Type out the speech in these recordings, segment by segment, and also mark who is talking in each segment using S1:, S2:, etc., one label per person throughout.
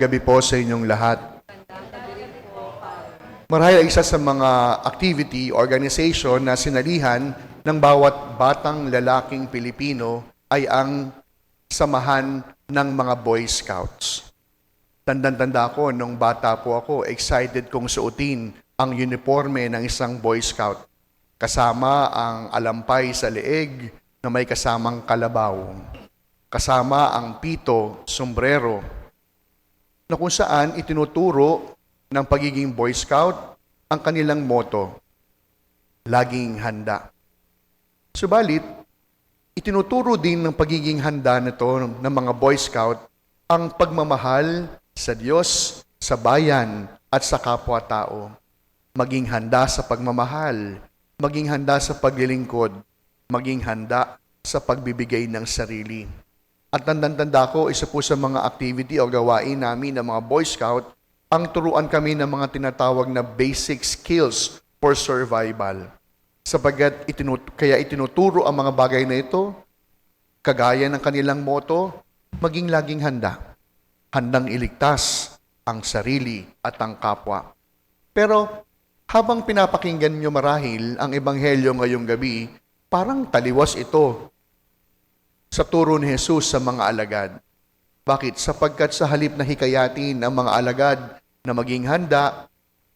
S1: gabi po sa inyong lahat. Marahil isa sa mga activity, organization na sinalihan ng bawat batang lalaking Pilipino ay ang samahan ng mga Boy Scouts. Tandang-tanda ko, nung bata po ako, excited kong suotin ang uniforme ng isang Boy Scout. Kasama ang alampay sa leeg na may kasamang kalabaw. Kasama ang pito, sombrero, na kung saan itinuturo ng pagiging Boy Scout ang kanilang motto, laging handa. Subalit, itinuturo din ng pagiging handa nito ng mga Boy Scout ang pagmamahal sa Diyos, sa bayan, at sa kapwa-tao. Maging handa sa pagmamahal, maging handa sa paglilingkod, maging handa sa pagbibigay ng sarili. At tandang-tanda ko, isa po sa mga activity o gawain namin ng mga Boy Scout, ang turuan kami ng mga tinatawag na basic skills for survival. Sapagkat itinut- kaya itinuturo ang mga bagay na ito, kagaya ng kanilang motto, maging laging handa. Handang iligtas ang sarili at ang kapwa. Pero habang pinapakinggan nyo marahil ang ebanghelyo ngayong gabi, parang taliwas ito sa turo ni Jesus sa mga alagad. Bakit? Sapagkat sa halip na hikayatin ang mga alagad na maging handa,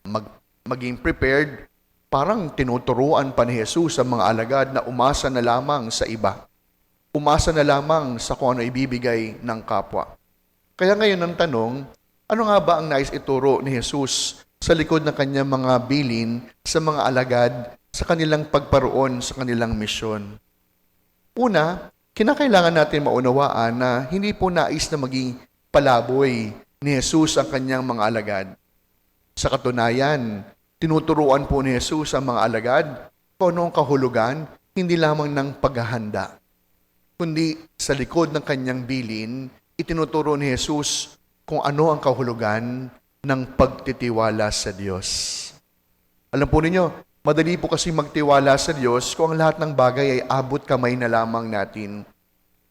S1: mag, maging prepared, parang tinuturuan pa ni Jesus sa mga alagad na umasa na lamang sa iba. Umasa na lamang sa kung ano ibibigay ng kapwa. Kaya ngayon ang tanong, ano nga ba ang nais ituro ni Jesus sa likod ng kanyang mga bilin sa mga alagad sa kanilang pagparoon sa kanilang misyon? Una, kinakailangan natin maunawaan na hindi po nais na maging palaboy ni Jesus ang kanyang mga alagad. Sa katunayan, tinuturuan po ni Jesus ang mga alagad kung ano ang kahulugan, hindi lamang ng paghahanda, kundi sa likod ng kanyang bilin, itinuturo ni Jesus kung ano ang kahulugan ng pagtitiwala sa Diyos. Alam po ninyo, madali po kasi magtiwala sa Diyos kung ang lahat ng bagay ay abot kamay na lamang natin.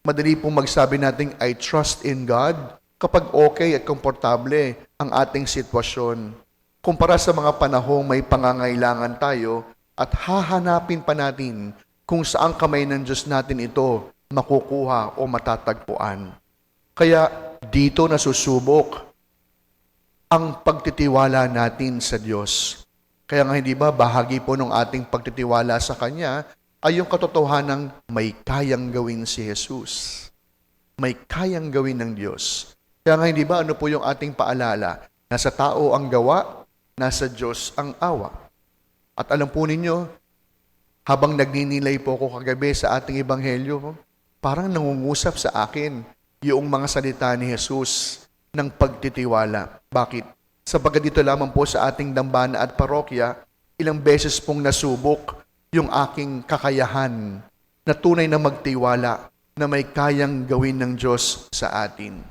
S1: Madali po magsabi natin, I trust in God kapag okay at komportable ang ating sitwasyon. Kumpara sa mga panahong may pangangailangan tayo at hahanapin pa natin kung saan kamay ng Diyos natin ito makukuha o matatagpuan. Kaya dito nasusubok ang pagtitiwala natin sa Diyos. Kaya nga hindi ba bahagi po ng ating pagtitiwala sa Kanya ay yung katotohanan may kayang gawin si Jesus. May kayang gawin ng Diyos. Kaya nga hindi ba ano po yung ating paalala? Nasa tao ang gawa, nasa Diyos ang awa. At alam po ninyo, habang nagninilay po ako kagabi sa ating ebanghelyo, parang nangungusap sa akin yung mga salita ni Jesus ng pagtitiwala. Bakit? Sapagkat dito lamang po sa ating dambana at parokya, ilang beses pong nasubok yung aking kakayahan na tunay na magtiwala na may kayang gawin ng Diyos sa atin.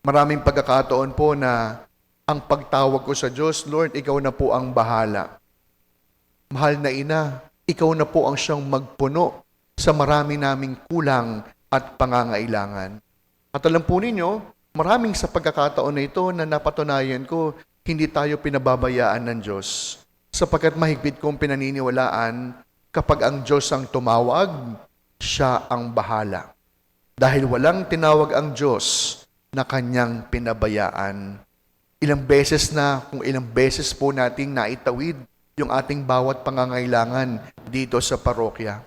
S1: Maraming pagkakataon po na ang pagtawag ko sa Diyos, Lord, ikaw na po ang bahala. Mahal na ina, ikaw na po ang siyang magpuno sa marami naming kulang at pangangailangan. At alam po ninyo, maraming sa pagkakataon na ito na napatunayan ko, hindi tayo pinababayaan ng Diyos. Sapagkat mahigpit kong pinaniniwalaan, kapag ang Diyos ang tumawag, siya ang bahala. Dahil walang tinawag ang Diyos na kanyang pinabayaan. Ilang beses na, kung ilang beses po nating naitawid yung ating bawat pangangailangan dito sa parokya.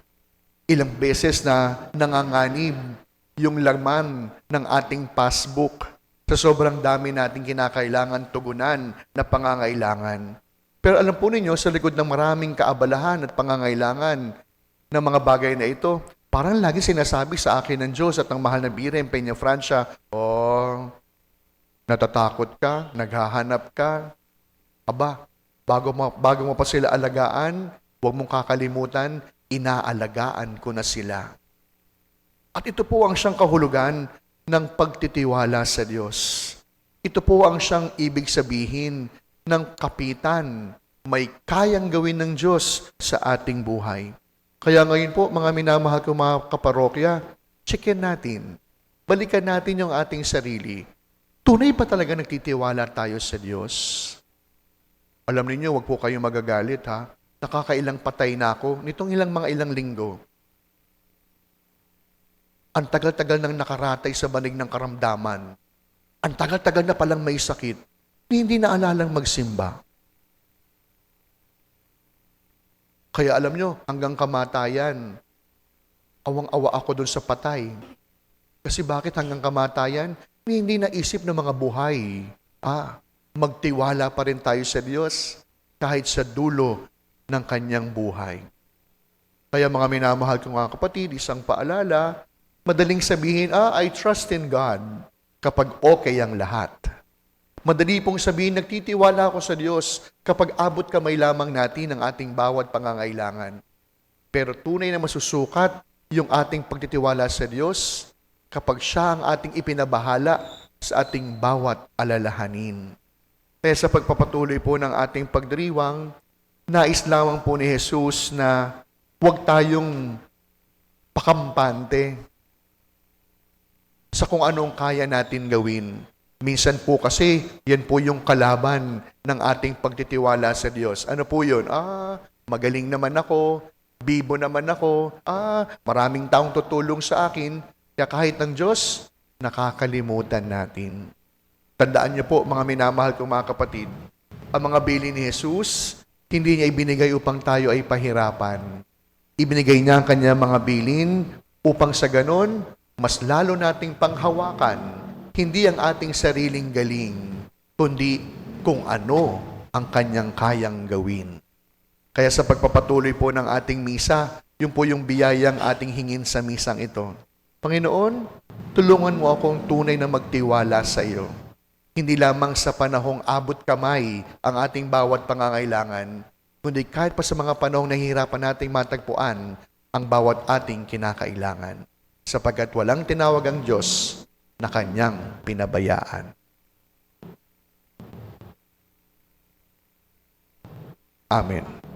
S1: Ilang beses na nanganganib yung laman ng ating passbook sa sobrang dami nating kinakailangan tugunan na pangangailangan. Pero alam po ninyo, sa likod ng maraming kaabalahan at pangangailangan ng mga bagay na ito, parang lagi sinasabi sa akin ng Diyos at ng mahal na Birem, Peña Francia, Oh, natatakot ka, naghahanap ka, aba, bago mo, bago mo pa sila alagaan, huwag mong kakalimutan, inaalagaan ko na sila. At ito po ang siyang kahulugan ng pagtitiwala sa Diyos. Ito po ang siyang ibig sabihin ng kapitan. May kayang gawin ng Diyos sa ating buhay. Kaya ngayon po, mga minamahal ko mga kaparokya, checkin natin. Balikan natin yung ating sarili. Tunay ba talaga nagtitiwala tayo sa Diyos? Alam ninyo, wag po kayong magagalit ha. Nakakailang patay na ako nitong ilang mga ilang linggo. Ang tagal-tagal nang nakaratay sa banig ng karamdaman. Ang tagal-tagal na palang may sakit. Hindi na alalang magsimba. Kaya alam nyo, hanggang kamatayan, awang-awa ako dun sa patay. Kasi bakit hanggang kamatayan? Hindi naisip ng mga buhay. Ah, magtiwala pa rin tayo sa Diyos kahit sa dulo ng kanyang buhay. Kaya mga minamahal kong mga kapatid, isang paalala, madaling sabihin, ah, I trust in God kapag okay ang lahat. Madali pong sabihin, nagtitiwala ako sa Diyos kapag abot kamay lamang natin ang ating bawat pangangailangan. Pero tunay na masusukat yung ating pagtitiwala sa Diyos kapag siya ang ating ipinabahala sa ating bawat alalahanin. Kaya sa pagpapatuloy po ng ating pagdiriwang, nais lamang po ni Jesus na huwag tayong pakampante sa kung anong kaya natin gawin. Minsan po kasi, yan po yung kalaban ng ating pagtitiwala sa Diyos. Ano po yun? Ah, magaling naman ako, bibo naman ako, ah, maraming taong tutulong sa akin, kaya kahit ng Diyos, nakakalimutan natin. Tandaan niyo po, mga minamahal kong mga kapatid, ang mga bili ni Jesus, hindi niya ibinigay upang tayo ay pahirapan. Ibinigay niya ang kanyang mga bilin upang sa ganon, mas lalo nating panghawakan, hindi ang ating sariling galing, kundi kung ano ang kanyang kayang gawin. Kaya sa pagpapatuloy po ng ating misa, yun po yung biyayang ating hingin sa misang ito. Panginoon, tulungan mo akong tunay na magtiwala sa iyo. Hindi lamang sa panahong abot kamay ang ating bawat pangangailangan, kundi kahit pa sa mga panahong nahihirapan nating matagpuan ang bawat ating kinakailangan. Sapagkat walang tinawag ang Diyos na kanyang pinabayaan. Amen.